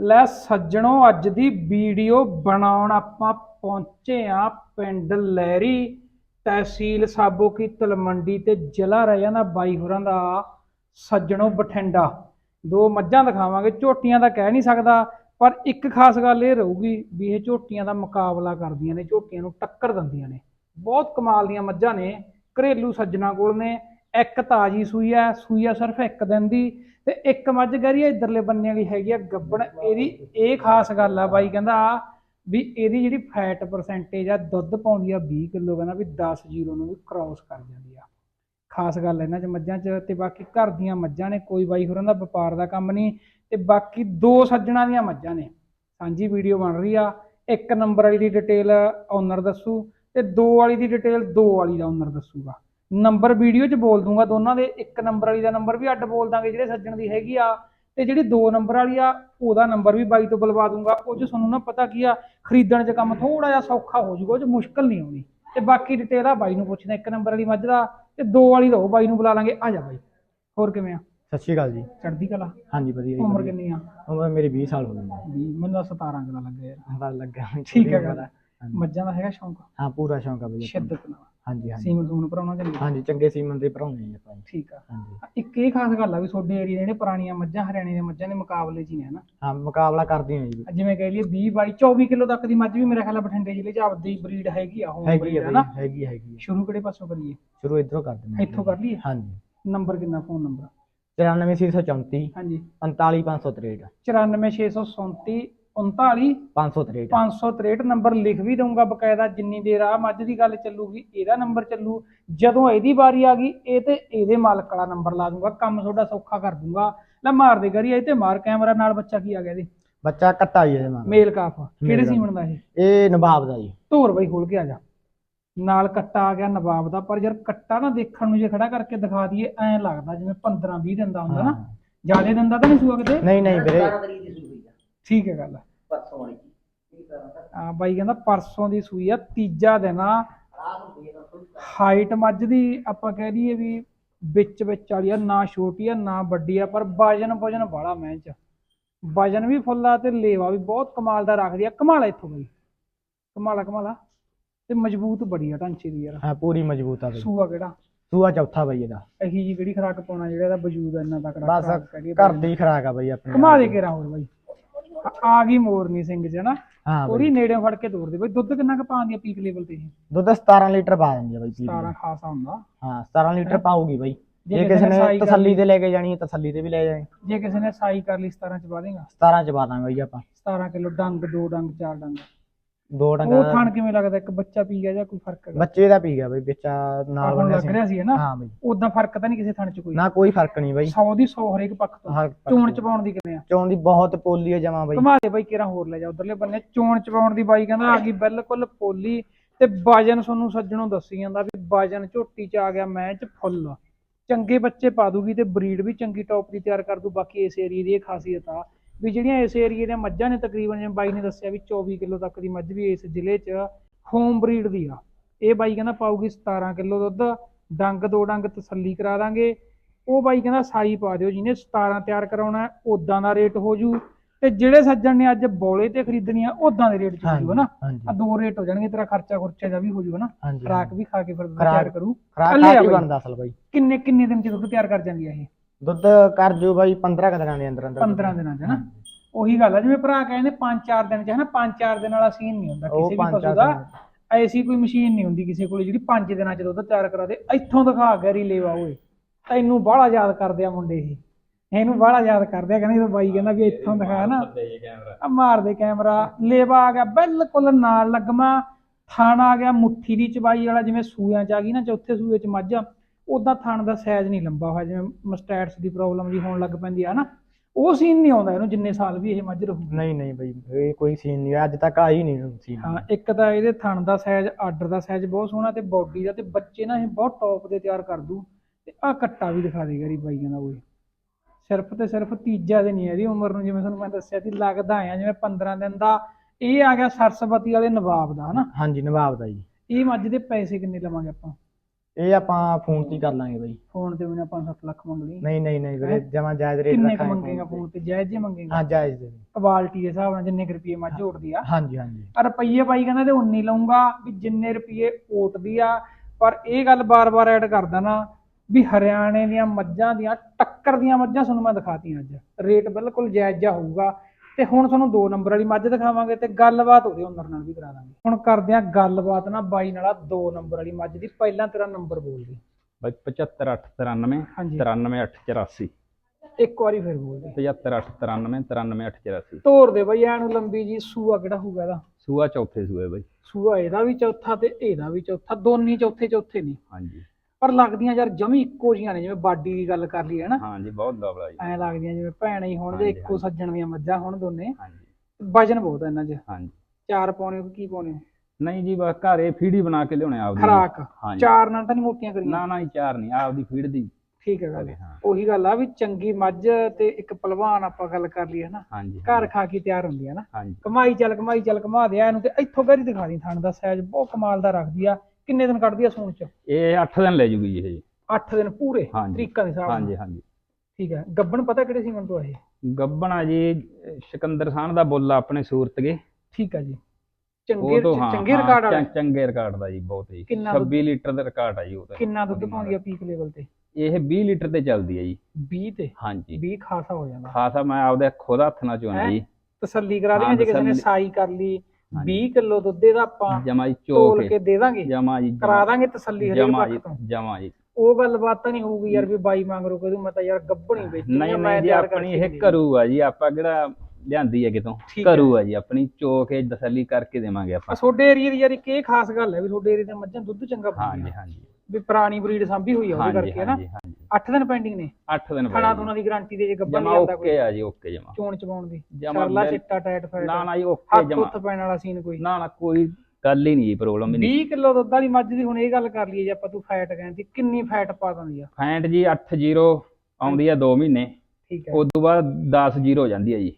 ਲੈ ਸੱਜਣੋ, ਅੱਜ ਦੀ ਵੀਡੀਓ ਬਣਾਉਣ ਆਪਾਂ ਪਹੁੰਚੇ ਆ ਪਿੰਡ ਲਹਿਰੀ ਤਹਿਸੀਲ ਸਾਬੋ ਕੀ ਤਲਮੰਡੀ ਤੇ ਜ਼ਿਲ੍ਹਾ ਰਹਿ ਜਾਂਦਾ ਬਾਈ ਹੋਰਾਂ ਦਾ ਸੱਜਣੋ ਬਠਿੰਡਾ। ਦੋ ਮੱਝਾਂ ਦਿਖਾਵਾਂਗੇ, ਝੋਟੀਆਂ ਦਾ ਕਹਿ ਨਹੀਂ ਸਕਦਾ, ਪਰ ਇੱਕ ਖਾਸ ਗੱਲ ਇਹ ਰਹੂਗੀ ਵੀ ਇਹ ਝੋਟੀਆਂ ਦਾ ਮੁਕਾਬਲਾ ਕਰਦੀਆਂ ਨੇ, ਝੋਟੀਆਂ ਨੂੰ ਟੱਕਰ ਦਿੰਦੀਆਂ ਨੇ। ਬਹੁਤ ਕਮਾਲ ਦੀਆਂ ਮੱਝਾਂ ਨੇ, ਘਰੇਲੂ ਸੱਜਣਾ ਕੋਲ ਨੇ ਇੱਕ ਤਾਜੀ ਸੂਈ ਆ ਸੂਈ ਆ ਸਿਰਫ ਇੱਕ ਦਿਨ ਦੀ ਤੇ ਇੱਕ ਮੱਝ ਗਰੀ ਇਧਰਲੇ ਬੰਨੇ ਵਾਲੀ ਹੈਗੀ ਆ ਗੱਬਣ। ਇਹਦੀ ਇਹ ਖਾਸ ਗੱਲ ਆ ਬਾਈ ਕਹਿੰਦਾ ਵੀ ਇਹਦੀ ਜਿਹੜੀ ਫੈਟ ਪਰਸੈਂਟੇਜ ਆ, ਦੁੱਧ ਪਾਉਂਦੀ ਆ 20 ਕਿਲੋ ਕਹਿੰਦਾ ਵੀ 10 ਜ਼ੀਰੋ ਨੂੰ ਵੀ ਕ੍ਰਾਸ ਕਰ ਜਾਂਦੀ ਆ। ਖਾਸ ਗੱਲ ਇਹਨਾਂ 'ਚ ਮੱਝਾਂ 'ਚ ਤੇ ਬਾਕੀ ਘਰ ਦੀਆਂ ਮੱਝਾਂ ਨੇ, ਕੋਈ ਬਾਈ ਹੋਰਾਂ ਦਾ ਵਪਾਰ ਦਾ ਕੰਮ ਨਹੀਂ ਤੇ ਬਾਕੀ ਦੋ ਸੱਜਣਾ ਦੀਆਂ ਮੱਝਾਂ ਨੇ। ਸਾਂਝੀ ਵੀਡੀਓ ਬਣ ਰਹੀ ਆ, ਇੱਕ ਨੰਬਰ ਵਾਲੀ ਦੀ ਡਿਟੇਲ ਓਨਰ ਦੱਸੂ ਤੇ ਦੋ ਵਾਲੀ ਦੀ ਡਿਟੇਲ ਦੋ ਵਾਲੀ ਦਾ ਓਨਰ ਦੱਸੂਗਾ। ਨੰਬਰ ਵੀਡੀਓ 'ਚ ਬੋਲ ਦੂੰਗਾ ਦੋਨਾਂ ਦੇ ਇੱਕ ਨੰਬਰ ਵਾਲੀ ਦਾ ਨੰਬਰ ਵੀ ਅੱਡ ਬੋਲ ਦਾਂਗੇ ਜਿਹੜੇ ਸੱਜਣ ਦੀ ਹੈਗੀ ਆ ਤੇ ਜਿਹੜੀ ਦੋ ਨੰਬਰ ਵਾਲੀ ਆ ਉਹਦਾ ਨੰਬਰ ਵੀ ਬਾਈ ਤੋਂ ਬੁਲਵਾ ਦੂੰਗਾ। ਉਹ 'ਚ ਤੁਹਾਨੂੰ ਨਾ ਪਤਾ ਕੀ ਆ ਖਰੀਦਣ 'ਚ ਕੰਮ ਥੋੜਾ ਜਿਹਾ ਸੌਖਾ ਹੋ ਜਾਊਗਾ ਉਹ 'ਚ ਮੁਸ਼ਕਲ ਨਹੀਂ ਆਉਣੀ। ਤੇ ਬਾਕੀ ਡਿਟੇਲ ਆ ਬਾਈ ਨੂੰ ਪੁੱਛਣਾ ਇੱਕ ਨੰਬਰ ਵਾਲੀ ਮੱਝ ਦਾ ਤੇ ਦੋ ਵਾਲੀ ਦਾ ਉਹ ਬਾਈ ਨੂੰ ਬੁਲਾ ਲਾਂਗੇ ਆ ਜਾ ਬਾਈ। ਹੋਰ ਕਿਵੇਂ ਆ? ਸਤਿ ਸ਼੍ਰੀ ਅਕਾਲ ਜੀ। ਚੜ੍ਹਦੀ ਕਲਾ? ਹਾਂਜੀ ਵਧੀਆ ਜੀ ਉਮਰ। ਕਿੰਨੀ ਆ? ਉਮਰ ਮੇਰੀ 20 ਸਾਲ ਹੋ ਗਈ। ਮੈਨੂੰ ਤਾਂ 17 ਕਿਲਾ ਲੱਗਾ ਯਾਰ। ਲੱਗਾ ਠੀਕ ਹੈ ਗੱਲ। ਮੱਝਾਂ ਦਾ ਹੈਗਾ ਸ਼ੌਂਕ? ਹਾਂ ਪੂਰਾ ਸ਼ੌਂਕ ਆ ਬਈ ਆਪਾਂ ਨੂੰ। ਸ਼ਿੱਦਤ ਨਾਲ। ਹਾਂਜੀ ਹਾਂਜੀ। ਸੀਮਨ ਸੂਮਨ ਭਰਾਉਣਾ ਚੱਲੀ ਹਾਂਜੀ ਚੰਗੇ ਸੀਮਨ ਦੇ ਭਰਾਉਣੇ ਜੀ ਆਪਾਂ ਜੀ। ਠੀਕ ਆ। ਹਾਂਜੀ। ਇੱਕ ਇਹ ਖਾਸ ਗੱਲ ਆ ਵੀ ਤੁਹਾਡੇ ਏਰੀਆ ਜਿਹੜੇ ਪੁਰਾਣੀਆਂ ਮੱਝਾਂ ਹਰਿਆਣੇ ਦੀਆਂ ਮੱਝਾਂ ਦੇ ਮੁਕਾਬਲੇ 'ਚ ਹੀ ਨੇ ਹਨਾ? ਹਾਂ ਮੁਕਾਬਲਾ ਕਰਦੇ ਹਾਂ ਜੀ ਜਿਵੇਂ ਕਹਿ ਲਈਏ 20 22 24 ਕਿਲੋ ਤੱਕ ਦੀ ਮੱਝ ਵੀ ਮੇਰੇ ਖਿਆਲ ਆ ਬਠਿੰਡੇ ਜ਼ਿਲ੍ਹੇ 'ਚ ਆਪਦੀ ਬਰੀਡ ਹੈਗੀ ਆ ਹੋਮ ਹੈਗੀ ਬਰੀਡ ਆ ਹੈ ਨਾ ਬਈ ਹੈਗੀ ਹੈਗੀ ਆ। ਸ਼ੁਰੂ ਕਿਹੜੇ ਪਾਸੋਂ ਕਰੀਏ? ਸ਼ੁਰੂ ਇਧਰੋਂ ਕਰ ਦਿੰਦੇ ਹਾਂ ਇੱਥੋਂ ਕਰ ਲਈਏ? ਹਾਂਜੀ। ਨੰਬਰ ਕਿੰਨਾ ਫੋਨ ਨੰਬਰ 94634 ਹਾਂਜੀ। 49563 94637 39 563 563 ਨੰਬਰ ਲਿਖ ਵੀ ਦਊਂਗਾ ਬਕਾਇਦਾ ਜਿੰਨੀ ਦੇਰ ਆ ਮੱਝ ਦੀ ਗੱਲ ਚੱਲੂਗੀ ਇਹਦਾ ਨੰਬਰ ਚੱਲੂ। ਜਦੋਂ ਇਹਦੀ ਵਾਰੀ ਆ ਗਈ ਇਹ ਤੇ ਇਹਦੇ ਮਾਲਕ ਵਾਲਾ ਨੰਬਰ ਲਾ ਦੂੰਗਾ ਕੰਮ ਤੁਹਾਡਾ ਸੌਖਾ ਕਰ ਦੂੰਗਾ ਲੈ ਮਾਰ ਦੇ ਗਰੀ ਇਹ ਤੇ ਮਾਰ ਕੈਮਰਾ ਨਾਲ ਬੱਚਾ ਕੀ ਆ ਗਿਆ ਇਹਦੇ? ਬੱਚਾ ਕੱਟਾ ਜੀ ਇਹਦੇ ਨਾਲ। ਮੇਲ ਕਾਫ ਕਿਹੜੇ ਸੀਮਣ ਦਾ ਇਹ? ਇਹ ਨਵਾਬ ਦਾ ਜੀ। ਧੋਰ ਬਈ ਖੋਲ ਕੇ ਆ ਜਾ। ਨਾਲ ਕੱਟਾ ਆ ਗਿਆ ਨਵਾਬ ਦਾ ਪਰ ਯਾਰ ਕੱਟਾ ਨਾ ਦੇਖਣ ਨੂੰ ਜੇ ਖੜਾ ਕਰਕੇ ਦਿਖਾ ਦਈਏ ਐਂ ਲੱਗਦਾ ਜਿਵੇਂ 15 20 ਦਿਨ ਦਾ ਹੁੰਦਾ ਨਾ। ਹਾਂ। ਜਿਆਦੇ ਦਿਨ ਦਾ ਤਾਂ ਨਹੀਂ ਸੂਆ ਕਿਤੇ? ਨਹੀਂ ਨਹੀਂ ਵੀਰੇ। ਠੀਕ ਹੈ ਗੱਲ। ਆ ਬਾਈ ਕਹਿੰਦਾ ਪਰਸੋਂ ਦੀ ਸੂਈ ਆ ਤੀਜਾ ਦਿਨ ਆ। ਹਾਈਟ ਮੱਝ ਦੀ ਆਪਾਂ ਕਹਿ ਦਈਏ ਵੀ ਵਿੱਚ ਵਿੱਚ ਵਾਲੀ ਆ ਨਾ ਛੋਟੀ ਆ ਨਾ ਵੱਡੀ ਆ ਪਰ ਵਜਨ ਵਜਨ ਵਾਲਾ ਮੈਂ ਚ। ਵਜਨ ਵੀ ਫੁੱਲਾ ਤੇ ਲੇਵਾ ਵੀ ਬਹੁਤ ਕਮਾਲ ਦਾ ਰੱਖਦੀ ਆ। ਕਮਾਲਾ ਇੱਥੋਂ ਬਈ। ਕਮਾਲਾ ਕਮਾਲਾ ਤੇ ਮਜ਼ਬੂਤ ਬੜੀ ਆ ਢਾਂਚੇ ਦੀ ਯਾਰ। ਹਾਂ ਪੂਰੀ ਮਜ਼ਬੂਤ ਆ ਬਈ। ਸੂਆ ਕਿਹੜਾ? ਸੂਆ ਚੌਥਾ ਬਈ ਇਹਦਾ। ਇਹੀ ਜੀ ਕਿਹੜੀ ਖਰਾਕ ਪਾਉਣਾ ਜਿਹੜਾ ਇਹਦਾ ਵਜੂਦ ਇੰਨਾ ਤਕੜਾ ਬਸ ਘਰ ਦੀ ਖਰਾਕ ਆ ਬਈ ਆਪਣੇ। ਕਮਾ ਦੇ ਕੇ ਹੋਰ ਬਾਈ। ਆ- ਗਈ ਮੋਰਨੀ ਸਿੰਘ ਨਾ ਹਾਂ ਬਈ। ਉਹਦੀ ਨੇੜੇ ਫੜ ਕੇ ਤੋੜ ਦੇ। ਬਈ ਦੁੱਧ ਕਿੰਨਾ ਕੁ ਪਾਉਂਦੀ ਆ ਪੀਕ ਲੈਵਲ ਤੇ ਇਹ? ਦੁੱਧ 17 ਲੀਟਰ ਪਾ ਦਿੰਦੀ ਆ ਬਈ ਪੀਲੀ 17 ਖਾਸਾ ਹੁੰਦਾ। ਹਾਂ 17 ਲੀਟਰ ਪਾਊਗੀ ਬਈ। ਜੇ ਜੇ ਕਿਸੇ ਨੇ ਨੇ ਸਾਈ ਕਰ ਤਸੱਲੀ ਤੇ ਲੈ ਕੇ ਜਾਣੀ ਹੈ ਤਸੱਲੀ ਤੇ ਵੀ ਲੈ ਜਾਏ ਜੇ ਕਿਸੇ ਨੇ ਸਾਈ ਕਰ ਲਈ 17 ਚ ਪਾ ਦੇਗਾ? 17 ਚ ਪਾ ਦਾਂਗੇ ਬਈ ਆਪਾਂ। 17 ਕਿਲੋ ਡੰਗ ਦੋ ਡੰਗ ਚਾਰ ਡੰਗ। ਦੋ ਉਹ ਡੰਗਾ ਥਣ ਕਿਵੇਂ ਲੱਗਦਾ? ਇੱਕ ਬੱਚਾ ਪੀ ਗਿਆ ਜਾਂ ਕੋਈ ਫ਼ਰਕ ਹੈਗਾ? ਬੱਚੇ ਦਾ ਪੀ ਗਿਆ ਬਈ ਬੱਚਾ ਨਾਲ ਹੁਣ ਲੱਗ ਰਿਹਾ ਸੀ ਨਾ? ਹਾਂ ਬਈ। ਉਦਾਂ ਫ਼ਰਕ ਤਾਂ ਨਹੀਂ ਕਿਸੇ ਥਣ ਚ ਕੋਈ? ਨਾ ਕੋਈ ਫ਼ਰਕ ਨਹੀਂ ਬਈ। 100 ਦੀ 100 ਹਰੇਕ ਪੱਖ ਤੋਂ। ਚੋਣ ਚ ਪਾਉਣ ਦੀ ਕਿਵੇਂ ਆ? ਚੋਣ ਦੀ ਬਹੁਤ ਪੋਲੀ ਹੈ ਜਮਾ ਬਈ। ਘੁਮਾ ਦੇ ਬਾਈ ਕਿਹੜਾ ਹੋਰ ਲੈ ਜਾ ਉਧਰਲੇ ਬੰਨੇ। ਚੋਣ ਚ ਪਾਉਣ ਦੀ ਬਾਈ ਕਹਿੰਦਾ ਆ ਗਈ ਬਿਲਕੁਲ ਪੋਲੀ ਤੇ ਵਜਨ ਤੁਹਾਨੂੰ ਸੱਜਣੋਂ ਦੱਸੀ ਜਾਂਦਾ ਵੀ ਵਜਨ ਝੋਟੀ ਚ ਆ ਗਿਆ ਮੈਂ ਚ ਫੁੱਲ। ਚੰਗੇ ਬੱਚੇ ਪਾ ਦੂਗੀ ਤੇ ਬਰੀਡ ਵੀ ਚੰਗੀ ਟੌਪ ਦੀ ਤਿਆਰ ਕਰ ਦੂ ਬਾਕੀ ਇਸ ਏਰੀਏ ਦੀ ਇਹ ਖਾਸੀਅਤ ਆ। ਵੀ ਜਿਹੜੀਆਂ ਇਸ ਏਰੀਏ ਦੀਆਂ ਮੱਝਾਂ ਨੇ ਤਕਰੀਬਨ ਜਿਵੇਂ ਬਾਈ ਨੇ ਦੱਸਿਆ ਵੀ 24 ਕਿਲੋ ਤੱਕ ਦੀ ਮੱਝ ਵੀ ਇਸ ਜ਼ਿਲ੍ਹੇ 'ਚ ਹੋਮ ਬਰੀਡ ਦੀ ਆ। ਇਹ ਬਾਈ ਕਹਿੰਦਾ ਪਾਊਗੀ 17 ਕਿਲੋ ਦੁੱਧ ਡੰਗ ਦੋ ਡੰਗ ਤਸੱਲੀ ਕਰਾ ਦਾਂਗੇ। ਉਹ ਬਾਈ ਕਹਿੰਦਾ ਸਾਈ ਪਾ ਦਿਓ ਜਿਹਨੇ 17 ਤਿਆਰ ਕਰਾਉਣਾ ਉਦਾਂ ਦਾ ਰੇਟ ਹੋ ਜੂ। ਤੇ ਜਿਹੜੇ ਸੱਜਣ ਨੇ ਅੱਜ ਬੋਲੇ ਤੇ ਖਰੀਦਣੀ ਆ ਉਦਾਂ ਦੇ ਰੇਟ 'ਚ ਹੋ ਜੂਗਾ ਨਾ? ਆ ਦੋ ਰੇਟ ਹੋ ਜਾਣਗੇ ਤੇਰਾ ਖਰਚਾ ਖੁਰਚਾ ਦਾ ਵੀ ਹੋ ਜੂਗਾ ਨਾ? ਖਰਾਕ ਵੀ ਖਾ ਕੇ ਫਿਰ ਤਿਆਰ ਕਰੂ। ਖਰਾਕ ਖਾ ਕੇ ਬਈ। ਬਣਦਾ ਅਸਲ ਬਈ। ਕਿੰਨੇ ਕਿੰਨੇ ਦਿਨ 'ਚ ਦੁੱਧ ਤਿਆਰ ਕਰ ਜਾਂਦੀ ਆ ਇਹ? ਦੁੱਧ ਕਰ ਜੋ ਬਾਈ 15 ਕਦਰਾਂ ਦੇ ਅੰਦਰ ਅੰਦਰ 15 ਦਿਨਾਂ 'ਚ ਨਾ? ਉਹੀ ਗੱਲ ਆ ਜਿਵੇਂ ਭਰਾ ਕਹਿੰਦੇ 5-4 ਦਿਨ 'ਚ ਹਨਾ 5-4 ਦਿਨ ਵਾਲਾ ਸੀਨ ਨਹੀਂ ਹੁੰਦਾ ਕਿਸੇ ਵੀ ਪਸ਼ੂ ਦਾ। ਐਸੀ ਕੋਈ ਮਸ਼ੀਨ ਨਹੀਂ ਹੁੰਦੀ ਕਿਸੇ ਕੋਲ ਜਿਹੜੀ 5 ਦਿਨਾਂ 'ਚ ਦੁੱਧ ਤਿਆਰ ਕਰਾ ਦੇ। ਇੱਥੋਂ ਦਿਖਾ ਗੈਰੀ ਲੇਵਾ ਓਏ। ਤੈਨੂੰ ਬਾਹਲਾ ਯਾਦ ਕਰਦੇ ਆ ਮੁੰਡੇ ਇਹ। ਇਹਨੂੰ ਬਾਹਲਾ ਯਾਦ ਕਰਦੇ ਆ ਕਹਿੰਦੇ ਜਦੋਂ ਬਾਈ ਕਹਿੰਦਾ ਵੀ ਇੱਥੋਂ ਦਿਖਾ ਨਾ। ਆ ਮਾਰ ਦੇ ਕੈਮਰਾ ਲੇਵਾ ਆ ਗਿਆ ਬਿਲਕੁਲ ਨਾਲ ਲੱਗਮਾ। ਥਣ ਆ ਗਿਆ ਮੁੱਠੀ ਦੀ ਚਬਾਈ ਵਾਲਾ ਜਿਵੇਂ ਸੂਆਂ ਚ ਆ ਗਈ ਨਾ ਚੌਥੇ ਸੂਏ ਚ ਮੱਝ ਉਦਾਂ ਥਣ ਦਾ ਸਾਈਜ਼ ਨਹੀਂ ਲੰਬਾ ਹੋਇਆ ਜਿਵੇਂ ਮਸਟੈਟਸ ਦੀ ਪ੍ਰੋਬਲਮ ਜੀ ਹੋਣ ਲੱਗ ਪੈਂਦੀ ਆ ਨਾ ਉਹ ਸੀਨ ਨਹੀਂ ਆਉਂਦਾ ਇਹਨੂੰ ਜਿੰਨੇ ਸਾਲ ਵੀ ਇਹ ਮੱਝ ਰਹੂ ਨਹੀਂ ਨਹੀਂ ਬਈ ਇਹ ਕੋਈ ਸੀਨ ਨਹੀਂ ਅੱਜ ਤੱਕ ਆਈ ਨਹੀਂ ਸੀਨ ਹਾਂ ਇੱਕ ਤਾਂ ਇਹਦੇ ਥਣ ਦਾ ਸਾਈਜ਼ ਆਰਡਰ ਦਾ ਸਾਈਜ਼ ਬਹੁਤ ਸੋਹਣਾ ਤੇ ਬਾਡੀ ਦਾ ਤੇ ਬੱਚੇ ਨਾ ਇਹ ਬਹੁਤ ਟੌਪ ਦੇ ਤਿਆਰ ਕਰ ਦੂ। ਤੇ ਆ ਕੱਟਾ ਵੀ ਦਿਖਾ ਦੇ ਗਰੀ ਬਾਈਆਂ ਦਾ ਉਹ ਸਿਰਫ ਤੇ ਸਿਰਫ ਤੀਜਾ ਦਿਨ ਹੈ ਇਹਦੀ ਉਮਰ ਨੂੰ ਜਿਵੇਂ ਤੁਹਾਨੂੰ ਮੈਂ ਦੱਸਿਆ ਸੀ ਲੱਗਦਾ ਆ ਜਿਵੇਂ 15 ਦਿਨ ਦਾ ਇਹ ਆ ਗਿਆ ਸਰਸਵਤੀ ਵਾਲੇ ਨਵਾਬ ਦਾ ਹਨਾ? ਹਾਂਜੀ ਨਵਾਬ ਦਾ ਜੀ। ਇਹ ਮੱਝ ਦੇ ਪੈਸੇ ਕਿੰਨੇ ਲਵਾਂਗੇ ਆਪਾਂ? ਇਹ ਆਪਾਂ ਫੋਨ ਤੇ ਹੀ ਕਰ ਲਾਂਗੇ ਬਾਈ। ਫੋਨ ਤੇ ਬਿਨਾ 5-7 ਲੱਖ ਮੰਗ ਲਈ। ਨਹੀਂ ਨਹੀਂ ਨਹੀਂ ਵੀਰੇ ਹੈਂ? ਜਮਾ ਜਾਇਜ਼ ਰੇਟ ਕਿੰਨੇ ਕ ਰੱਖਾਂਗੇ ਮੰਗੇਗਾ ਫੋਨ ਤੇ। ਜਾਇਜ਼ ਜੇ ਮੰਗੇਗਾ? ਹਾਂ ਜਾਇਜ਼ ਦੇ ਕੁਆਲਿਟੀ ਦੇ ਹਿਸਾਬ ਨਾਲ ਜਿੰਨੇ ਕੁ ਰੁਪਏ ਮੱਝ ਓਟਦੀ ਆ। ਹਾਂਜੀ ਹਾਂਜੀ। ਆ ਰੁਪਈਏ ਬਾਈ ਕਹਿੰਦਾ ਤੇ 19 ਲਊਂਗਾ ਵੀ ਜਿੰਨੇ ਰੁਪਏ ਓਟਦੀ ਆ। ਪਰ ਇਹ ਗੱਲ ਬਾਰ-ਬਾਰ ਐਡ ਕਰਦਾ ਨਾ ਵੀ ਹਰਿਆਣੇ ਦੀਆਂ ਮੱਝਾਂ ਦੀਆਂ ਟੱਕਰ ਦੀਆਂ ਮੱਝਾਂ ਤੁਹਾਨੂੰ ਮੈਂ ਦਿਖਾਤੀਆਂ ਅੱਜ। ਰੇਟ ਬਿਲਕੁਲ ਜਾਇਜ਼ ਜਿਹਾ ਹੋਊਗਾ। ਤੇ ਹੁਣ ਤੁਹਾਨੂੰ ਦੋ ਨੰਬਰ ਵਾਲੀ ਮੱਝ ਦਿਖਾਵਾਂਗੇ ਤੇ ਗੱਲਬਾਤ ਉਹਦੇ ਓਨਰ ਨਾਲ ਵੀ ਕਰਾ ਦਾਂਗੇ। ਹੁਣ ਕਰਦੇ ਆ ਗੱਲਬਾਤ ਨਾ ਬਾਈ ਨਾਲ ਆਹ ਦੋ ਨੰਬਰ ਵਾਲੀ ਮੱਝ ਦੀ ਪਹਿਲਾਂ ਤੇਰਾ ਨੰਬਰ ਬੋਲ ਦੇ। ਬਾਈ 75893 ਹਾਂਜੀ। 93884 ਇੱਕ ਵਾਰੀ ਫਿਰ ਬੋਲ ਦੇ। 75893 93884 ਤੋਰ ਦੇ ਬਾਈ ਐਨੂੰ ਲੰਬੀ ਜੀ ਸੂਆ ਕਿਹੜਾ ਹੋਊਗਾ ਇਹਦਾ? ਸੂਆ ਚੌਥੇ ਸੂਏ ਬਾਈ। ਸੂਆ ਇਹਦਾ ਵੀ ਚੌਥਾ ਤੇ ਇਹਦਾ ਵੀ ਚੌਥਾ ਦੋਨੀ ਚੌਥੇ ਚੌਥੇ ਨੇ। ਹਾਂਜੀ। ਪਰ ਲੱਗਦੀਆਂ ਯਾਰ ਜਮੀ ਇੱਕੋ ਜੀਆਂ ਨੇ ਜਿਵੇਂ ਬਾਡੀ ਦੀ ਗੱਲ ਕਰ ਲਈ ਹੈ ਨਾ ਹਾਂਜੀ ਬਹੁਤ ਦਬਲਾ ਜੀ। ਐਂ ਲੱਗਦੀਆਂ ਜਿਵੇਂ ਭੈਣਾਂ ਹੀ ਹੋਣ ਹਾਂਜੀ, ਇੱਕੋ ਸੱਜਣ ਦੀਆਂ ਮੱਝਾਂ ਹੋਣ ਦੋਨੇ। ਹਾਂਜੀ। ਵਜਨ ਬਹੁਤ ਹੈ ਇਹਨਾਂ 'ਚ। ਹਾਂਜੀ। ਚਾਰ ਪਾਉਣੇ ਕਿ ਪਾਉਣੇ? ਨਹੀਂ ਜੀ ਬਸ ਘਰੇ ਫੀੜੀ ਬਣਾ ਕੇ ਲਿਆਉਣੇ ਆਪਦੀ। ਖਰਾਕ। ਹਾਂਜੀ। ਚਾਰ ਨਾਲ ਤਾਂ ਨਹੀਂ ਮੋਟੀਆਂ ਕਰੀਆਂ। ਨਾ ਨਾ ਚਾਰ ਨਹੀਂ ਆਪਦੀ ਫੀਡ ਦੀ। ਠੀਕ ਹੈ ਗੱਲ। ਘਰੇ, ਹਾਂ। ਉਹੀ ਗੱਲ ਆ ਵੀ ਚੰਗੀ ਮੱਝ ਤੇ ਇੱਕ ਪਹਿਲਵਾਨ ਆਪਾਂ ਗੱਲ ਕਰ ਲਈ ਹੈ ਨਾ ਹਾਂਜੀ ਘਰ ਖਾ ਕੇ ਤਿਆਰ ਹੁੰਦੀ ਹੈ ਨਾ। ਹਾਂਜੀ। ਕਮਾਈ ਚੱਲ ਕਮਾਈ ਚੱਲ ਕਮਾ ਦੇ ਇਹਨੂੰ ਤੇ ਇੱਥੋਂ ਗਰੀ ਦਿਖਾ ਦੀ ਥਣ ਦਾ ਸਾਈਜ਼ ਬਹੁਤ ਕਮਾਲ ਦਾ ਰੱਖਦੀ ਆ। ਕਿੰਨੇ ਦਿਨ ਕੱਢਦੀ ਆ ਸੂਣ ਚ? ਇਹ 8 ਦਿਨ ਲੈ ਜੂਗੀ ਜੀ ਇਹ। 8 ਦਿਨ ਪੂਰੇ ਹਾਂਜੀ। ਤਰੀਕਾਂ ਦੇ ਹਿਸਾਬ ਨਾਲ? ਹਾਂਜੀ ਹਾਂਜੀ। ਠੀਕ ਹੈ। ਗੱਬਣ ਪਤਾ ਕਿਹੜੇ ਸੀਮਨ ਤੋਂ ਆ ਇਹ? ਗੱਬਣਾ ਜੀ ਸਿਕੰਦਰ ਖਾਨ ਦਾ ਬੁੱਲ ਆ ਆਪਣੇ ਸੂਰਤ ਗਏ ਠੀਕ ਹੈ ਜੀ। ਚੰਗੇ ਰਿਕਾਰਡ ਵਾਲਾ? ਚੰਗੇ ਰਿਕਾਰਡ ਦਾ ਜੀ ਬਹੁਤ ਜੀ ਕਿੰਨਾ ਦੁੱਧ? 26 ਲੀਟਰ ਦਾ ਰਿਕਾਰਡ ਆ ਜੀ ਉਹਦਾ ਕਿੰਨਾ ਦੁੱਧ ਪਾਉਂਦੀ ਆ ਪੀਕ ਲੈਵਲ ਤੇ? ਇਹ 20 ਲੀਟਰ ਤੇ ਚੱਲਦੀ ਹੈ ਜੀ। 20 ਤੇ? ਹਾਂਜੀ। 20 ਖਾਸਾ ਹੋ ਜਾਂਦਾ। ਖਾਸਾ ਮੈਂ ਆਪਦੇ ਖੁਦ ਹੱਥ ਨਾਲ ਚੋਣਾ ਹੈਂ? ਜੀ। ਤਸੱਲੀ ਕਰਾ ਹਾਂ, ਜੇ ਕਿਸੇ ਨੇ ਤਸੱਲੀ। ਸਾਈ ਕਰ ਲਈ ਹਾਂਜੀ। 20 ਕਿਲੋ ਦੁੱਧ ਇਹਦਾ ਆਪਾਂ ਜਮਾ ਜੀ ਤੋਲ ਚੋਕੇ ਕੇ ਦੇ ਦਾਂਗੇ। ਜਮਾ ਜੀ ਕਰਾ ਦਾਂਗੇ ਤਸੱਲੀ ਹਰੇਕ ਜਮਾ ਪੱਖ ਜੀ ਤੋਂ। ਜਮਾ ਜੀ। ਉਹ ਗੱਲਬਾਤ ਤਾਂ ਨਹੀਂ ਹੋਊਗੀ ਯਾਰ ਵੀ ਬਾਈ ਮੰਗ ਰੋ ਕਹਦੂ ਮੈਂ ਤਾਂ ਯਾਰ ਗੱਬਣੀ ਵੇਚਣੀ ਨਹੀਂ ਆ, ਮੈਂ ਨਹੀਂ ਜੀ ਤਿਆਰ ਆਪਣੀ ਕਰਕੇ ਇਹ ਦੇ ਕਰੂ ਆ ਜੀ ਆਪਾਂ ਕਿਹੜਾ ਲਿਆਂਦੀ ਹੈ ਕਿਤੋਂ? ਠੀਕ ਹੈ। ਆ ਜੀ ਆਪਣੀ ਚੋਕੇ ਤਸੱਲੀ ਕਰਕੇ ਦੇਵਾਂਗੇ ਆ ਆਪਾਂ ਤੁਹਾਡੇ ਏਰੀਆ ਦੀ ਯਾਰ ਇੱਕ ਇਹ ਖਾਸ ਗੱਲ ਹੈ ਵੀ ਤੁਹਾਡੇ ਏਰੀਆ ਦੀਆਂ ਮੱਝਾਂ ਦੁੱਧ ਚੰਗਾ ਹਾਂਜੀ ਪਾਉਂਦੀਆਂ ਹਾਂਜੀ। ਵੀ ਪੁਰਾਣੀ ਬਰੀਡ ਸਾਂਭੀ ਹੋਈ ਆ ਉਹਦੇ ਹਾਂਜੀ ਕਰਕੇ ਨਾ। ਹਾਂਜੀ ਹਾਂਜੀ। 8 ਦਿਨ ਪੈਂਡਿੰਗ ਨੇ। 8 ਦਿਨ ਖਾਣਾ ਤੋਂ ਦੀ ਗਾਰੰਟੀ ਦੇ ਜੇ ਜਮਾ ਨਹੀਂ ਆਉਂਦਾ ਕੋਈ। ਓਕੇ ਆ ਜੀ ਓਕੇ ਜਮਾ। ਚੋਣ ਚਵਾਉਣ ਦੀ। ਜਮਾਂ ਸਰਲਾ ਬਿਲ- ਚਿੱਟਾ ਟਾਈਟ ਫੈਟ ਨਾ ਨਾ ਜੀ ਓਕੇ ਹੱਥ ਜਮਾ। ਉੱਤ ਪੈਣ ਵਾਲਾ ਸੀਨ ਕੋਈ। ਨਾ ਨਾ ਕੋਈ ਗੱਲ ਹੀ ਨਹੀਂ ਜੀ ਪ੍ਰੋਬਲਮ ਹੀ ਨਹੀਂ। 20 ਕਿਲੋ ਦੁੱਧ ਵਾਲੀ ਮੱਝ ਦੀ ਹੁਣ ਇਹ ਗੱਲ ਕਰ ਲਈਏ ਜੇ ਆਪਾਂ ਤੂੰ ਫੈਟ ਕਹਿੰਦੀ ਕਿੰਨੀ ਫੈਟ ਪਾ ਦਿੰਦੀ ਆ? ਫੈਂਟ ਜੀ 8 0 ਆਉਂਦੀ ਆ 2 ਮਹੀਨੇ। ਠੀਕ ਹੈ। ਉਸ ਤੋਂ ਬਾਅਦ 10 0 ਹੋ ਜਾਂਦੀ ਹੈ ਜੀ।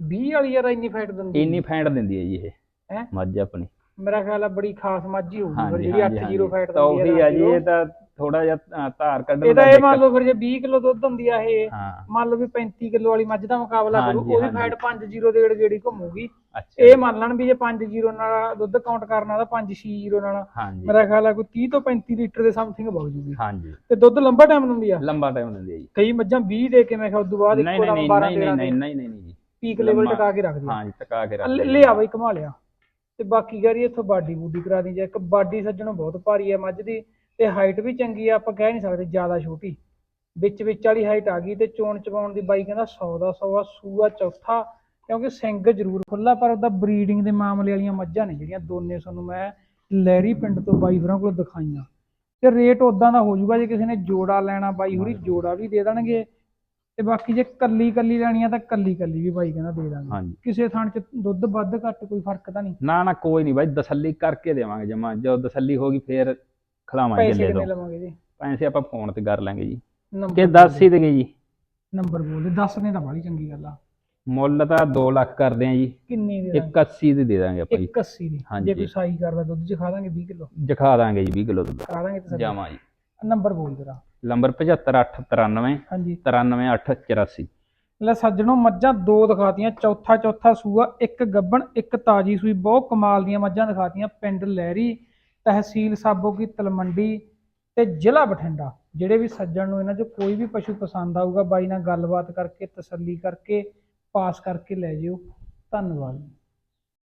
20 ਵਾਲੀ ਯਾਰ ਇੰਨੀ ਫੈਟ ਦਿੰਦੀ ਇੰਨੀ ਫੈਂਟ ਦਿੰਦੀ ਹੈ ਜੀ ਇਹ। ਹੈਂ? ਮੱਝ ਆਪਣੀ। ਮੇਰਾ ਖਿਆਲ ਆ ਬੜੀ ਖਾਸ ਮੱਝ ਹੀ ਹੋਊਗੀ ਫਿਰ ਹਾਂਜੀ ਜਿਹੜੀ ਹਾਂਜੀ 8 0 ਫੈਟ ਤਾਂ ਉਹੀ ਆ ਜੀ ਇਹ ਹੈ ਤਾਂ ਥੋੜਾ ਜਿਹਾ ਅ, ਧਾਰ ਕੱਢਣ ਇਹਦਾ ਇਹ ਮੰਨ ਲਓ ਫਿਰ ਜੇ 20 ਕਿਲੋ ਦੁੱਧ ਹੁੰਦੀ ਆ ਇਹ ਹਾਂ। ਮੰਨ ਲਓ ਵੀ 35 ਕਿਲੋ ਵਾਲੀ ਮੱਝ ਦਾ ਮੁਕਾਬਲਾ ਕਰੂ ਹਾਂਜੀ, ਉਹਦੀ ਹਾਂਜੀ। ਫੈਟ 5 0 ਦੇ ਗੇੜ ਘੁੰਮੂਗੀ। ਅੱਛਾ। ਇਹ ਮੰਨ ਲੈਣ ਵੀ ਜੇ 5 0 ਨਾਲ ਦੁੱਧ ਕਾਊਂਟ ਕਰਨਾ ਤਾਂ 5 6 0 ਨਾਲ। ਹਾਂਜੀ। ਮੇਰਾ ਖਿਆਲ ਆ ਕੋਈ 30 ਤੋਂ 35 ਲੀਟਰ ਦੇ ਸਮਥਿੰਗ ਵਗ ਜੂਗੀ। ਹਾਂਜੀ। ਤੇ ਦੁੱਧ ਲੰਬਾ ਟਾਈਮ ਦਿੰਦੀ ਆ? ਲੰਬਾ ਟਾਈਮ ਦਿੰਦੀ ਹੈ ਜੀ। ਕਈ ਮੱਝਾਂ 20 ਦੇ ਕੇ ਮੈਂ ਕਿਹਾ ਉਦੋਂ ਬਾਅਦ ਨਹੀਂ ਇੱਕੋ ਨਹੀਂ ਦਮ ਨਹੀਂ 12 ਨਹੀਂ 13 ਨਹੀਂ ਨਹੀਂ ਨਹੀਂ ਨਹੀਂ। ਜੀ ਪੀਕ ਲੈਵਲ ਲੰਮਾ- ਟਕਾ ਕੇ ਰੱਖਦੀ ਆ। ਹਾਂਜੀ ਟਕਾ ਕੇ ਰੱਖ ਲ- ਲਈ ਲਿਆ ਬਈ ਕਮਾ ਲਿਆ। ਤੇ ਬਾਕੀ ਗਰੀ ਇੱਥੋਂ ਬਾਡੀ ਬੂਡੀ ਕਰਾ ਦੀ ਜੇ। ਇੱਕ ਬਾਡੀ ਸੱਜਣੋਂ ਬਹੁਤ ਭਾਰੀ ਆ ਮੱਝ ਦੀ, ਤੇ ਹਾਈਟ ਵੀ ਚੰਗੀ ਆ, ਆਪਾਂ ਕਹਿ ਨਹੀਂ ਸਕਦੇ ਜ਼ਿਆਦਾ ਛੋਟੀ। ਵਿੱਚ ਵਿੱਚ ਵਾਲੀ ਹਾਈਟ ਆ ਗਈ ਤੇ ਚੋਣ ਚਵਾਉਣ ਦੀ ਬਾਈ ਕਹਿੰਦਾ 100 ਦਾ 100 ਆ ਸੂਆ ਚੌਥਾ, ਕਿਉਂਕਿ ਸਿੰਘ ਜ਼ਰੂਰ ਖੁੱਲਾ ਪਰ ਉਹਦਾ ਬਰੀਡਿੰਗ ਦੇ ਮਾਮਲੇ ਵਾਲੀਆਂ ਮੱਝਾਂ ਨੇ ਜਿਹੜੀਆਂ ਦੋਨੇ ਤੁਹਾਨੂੰ ਮੈਂ ਲਹਿਰੀ ਪਿੰਡ ਤੋਂ ਬਾਈ ਹੋਰਾਂ ਕੋਲ ਦਿਖਾਈਆਂ। ਤੇ ਰੇਟ ਉਦਾਂ ਦਾ ਹੋ ਜਾਊਗਾ, ਜੇ ਕਿਸੇ ਨੇ ਜੋੜਾ ਲੈਣਾ ਬਾਈ ਹੋਰੀ, ਜੋੜਾ ਵੀ ਦੇ ਦੇਣਗੇ। ਤੇ ਬਾਕੀ ਜੇ ਕੱਲੀ ਕੱਲੀ ਲੈਣੀ ਆ ਤਾਂ ਕੱਲੀ ਕੱਲੀ ਵੀ ਬਾਈ ਕਹਿੰਦਾ ਦੇ ਦਾਂਗੇ। ਹਾਂਜੀ। ਕਿਸੇ ਥਾਂ 'ਚ ਦੁੱਧ ਵੱਧ ਘੱਟ ਕੋਈ ਫ਼ਰਕ ਤਾਂ ਨਹੀਂ? ਨਾ ਨਾ ਕੋਈ ਨਹੀਂ ਬਾਈ ਤਸੱਲੀ ਕਰਕੇ ਦੇਵਾਂਗੇ ਜਮਾ। ਜਦੋਂ ਤਸੱਲੀ ਹੋ ਗਈ ਫੇਰ ਖਿਲਾਵਾਂਗੇ ਪੈਸੇ ਲੈ ਕਿੰਨੇ ਦੋ ਲਵਾਂਗੇ ਜੀ? ਪੈਸੇ ਆਪਾਂ ਫੋਨ ਤੇ ਕਰ ਲਾਂਗੇ ਜੀ। ਨੰਬਰ ਕਿ 10 ਹੀ ਦੇਗੇ ਜੀ। ਨੰਬਰ ਬੋਲ ਦੇ 10 ਨੇ ਤਾਂ ਬੜੀ ਚੰਗੀ ਗੱਲ ਆ। ਮੁੱਲ ਤਾਂ 2 ਲੱਖ ਕਰਦੇ ਆ ਜੀ। ਕਿੰਨੀ ਦੇ ਇੱਕ 80 ਦੀ ਦੇ ਦਾਂਗੇ ਆਪਾਂ ਜੀ। 81 ਦੀ। ਹਾਂਜੀ। ਜੇ ਕੋਈ ਸਾਈ ਕਰਦਾ ਦੁੱਧ ਚ ਖਾ ਦਾਂਗੇ 20 ਕਿਲੋ। ਜਖਾ ਦਾਂਗੇ ਜੀ 20 ਕਿਲੋ ਦੁੱਧ। ਕਰਾ ਦਾਂਗੇ ਤੇ ਜਾਵਾਂ ਜੀ। ਨੰਬਰ ਬੋਲ ਜਰਾ। ਨੰਬਰ 75893 ਹਾਂਜੀ। 93884 ਲੈ ਸੱਜਣੋ ਮੱਝਾਂ ਦੋ ਦਿਖਾਤੀਆਂ ਚੌਥਾ ਚੌਥਾ ਸੂਆ ਇੱਕ ਗੱਬਣ ਇੱਕ ਤਾਜੀ ਸੂਈ ਬਹੁਤ ਕਮਾਲ ਦੀਆਂ ਮੱਝਾਂ ਦਿਖਾਤੀਆਂ ਪਿੰਡ ਲਹਿਰੀ ਤਹਿਸੀਲ ਸਾਬੋ ਕੀ ਤਲਮੰਡੀ ਤੇ ਜ਼ਿਲ੍ਹਾ ਬਠਿੰਡਾ। ਜਿਹੜੇ ਵੀ ਸੱਜਣ ਨੂੰ ਇਹਨਾਂ 'ਚੋਂ ਕੋਈ ਵੀ ਪਸ਼ੂ ਪਸੰਦ ਆਊਗਾ ਬਾਈ ਨਾਲ ਗੱਲਬਾਤ ਕਰਕੇ ਤਸੱਲੀ ਕਰਕੇ ਪਾਸ ਕਰਕੇ ਲੈ ਜਿਓ। ਧੰਨਵਾਦ।